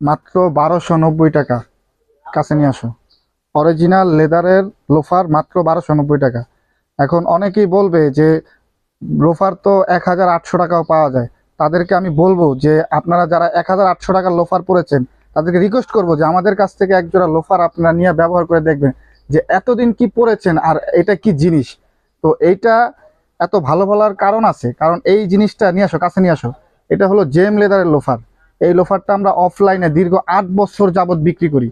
মাত্র বারোশো নব্বই টাকা। কাছে নিয়ে আসো। অরিজিনাল লেদারের লোফার মাত্র বারোশো নব্বই টাকা। এখন অনেকেই বলবে যে লোফার তো এক হাজার আটশো টাকাও পাওয়া যায়। তাদেরকে আমি বলব যে, আপনারা যারা এক হাজার আটশো টাকার লোফার পরেছেন, তাদেরকে রিকোয়েস্ট করব যে, আমাদের কাছ থেকে একজোড়া লোফার আপনারা নিয়ে ব্যবহার করে দেখবেন যে, এতদিন কি পরেছেন আর এটা কি জিনিস? তো এইটা এত ভালো বলার কারণ আছে। কারণ এই জিনিসটা নিয়ে আসো, কাছে নিয়ে আসো। এটা হলো জেম লেদারের লোফার এই লোফারটা আমরা অফলাইনে দীর্ঘ আট বছর যাবত বিক্রি করি।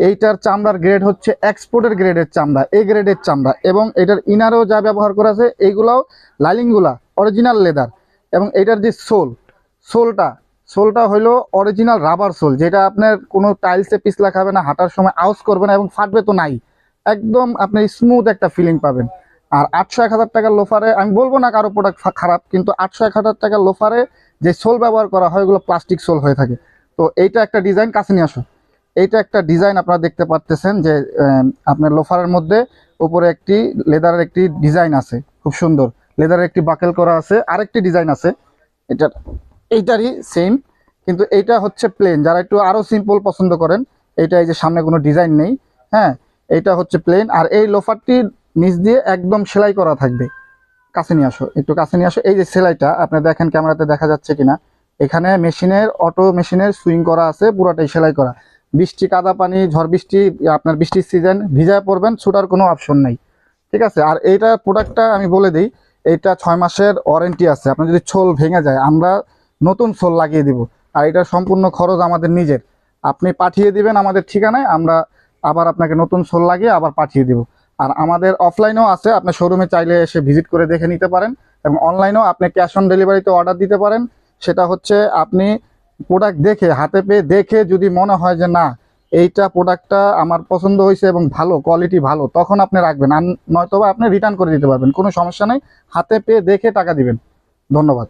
এইটার চামড়ার গ্রেড হচ্ছে এক্সপোর্টের গ্রেডের চামড়া এ গ্রেডের চামড়া এবং এটার ইনারেও যা ব্যবহার করা আছে, এইগুলাও লাইলিংগুলা অরিজিনাল লেদার এবং এটার যে সোল, সোলটা সোলটা হলো অরিজিনাল রাবার সোল, যেটা আপনার কোনো টাইলসে পিছলা খাবে না, হাঁটার সময় আউস করবে না এবং ফাটবে তো নাই। একদম আপনি স্মুথ একটা ফিলিং পাবেন। আর আটশো এক হাজার টাকার লোফারে আমি বলব না কারও প্রোডাক্ট খারাপ, কিন্তু আটশো এক হাজার টাকার লোফারে যে সোল ব্যবহার করা হয়, ওগুলো প্লাস্টিক সোল হয়ে থাকে। তো এইটা একটা ডিজাইন কাছে নিয়ে আসো। এইটা একটা ডিজাইন আপনারা দেখতে পারতেছেন যে আপনার লোফারের মধ্যে উপরে একটি লেদারের একটি ডিজাইন আছে, খুব সুন্দর। লেদারের একটি বাকেল করা আছে, আরেকটি ডিজাইন আছে। এটা, এইটারই সেম কিন্তু এইটা হচ্ছে প্লেন যারা একটু আরও সিম্পল পছন্দ করেন, এইটা এই যে সামনে কোনো ডিজাইন নেই হ্যাঁ? এইটা হচ্ছে প্লেন আর এই লোফারটি নিচ দিয়ে একদম সেলাই করা থাকবে। কাছে নিয়ে আসো, একটু কাছে নিয়ে আসো। এই যে সেলাইটা, আপনি দেখেন ক্যামেরাতে দেখা যাচ্ছে কিনা। এখানে মেশিনের, অটো মেশিনের সুইং করা আছে, পুরোটাই সেলাই করা। বৃষ্টি, কাদা, পানি, ঝড়, বৃষ্টি, আপনার বৃষ্টির সিজন, ভিজায় পড়বেন, ছুটার কোনো অপশন নেই। ঠিক আছে? আর এইটা প্রোডাক্টটা আমি বলে দিই, এইটা ছয় মাসের ওয়ারেন্টি আছে। আপনার যদি ছোল ভেঙে যায়, আমরা নতুন ছোল লাগিয়ে দিব। আর এটার সম্পূর্ণ খরচ আমাদের নিজের। আপনি পাঠিয়ে দিবেন আমাদের ঠিকানায়, আমরা আবার আপনাকে নতুন সোল লাগিয়ে আবার পাঠিয়ে দিব। আর আমাদের অফলাইনেও আছে, আপনি শোরুমে চাইলে এসে ভিজিট করে দেখে নিতে পারেন এবং অনলাইনেও আপনি ক্যাশ অন ডেলিভারিতে অর্ডার দিতে পারেন। সেটা হচ্ছে আপনি প্রোডাক্ট দেখে, হাতে পেয়ে দেখে যদি মনে হয় যে না, এইটা প্রোডাক্টটা আমার পছন্দ হয়েছে এবং ভালো কোয়ালিটি ভালো, তখন আপনি রাখবেন। আর নয়তো বা আপনি রিটার্ন করে দিতে পারবেন, কোনো সমস্যা নেই। হাতে পেয়ে দেখে টাকা দিবেন। ধন্যবাদ।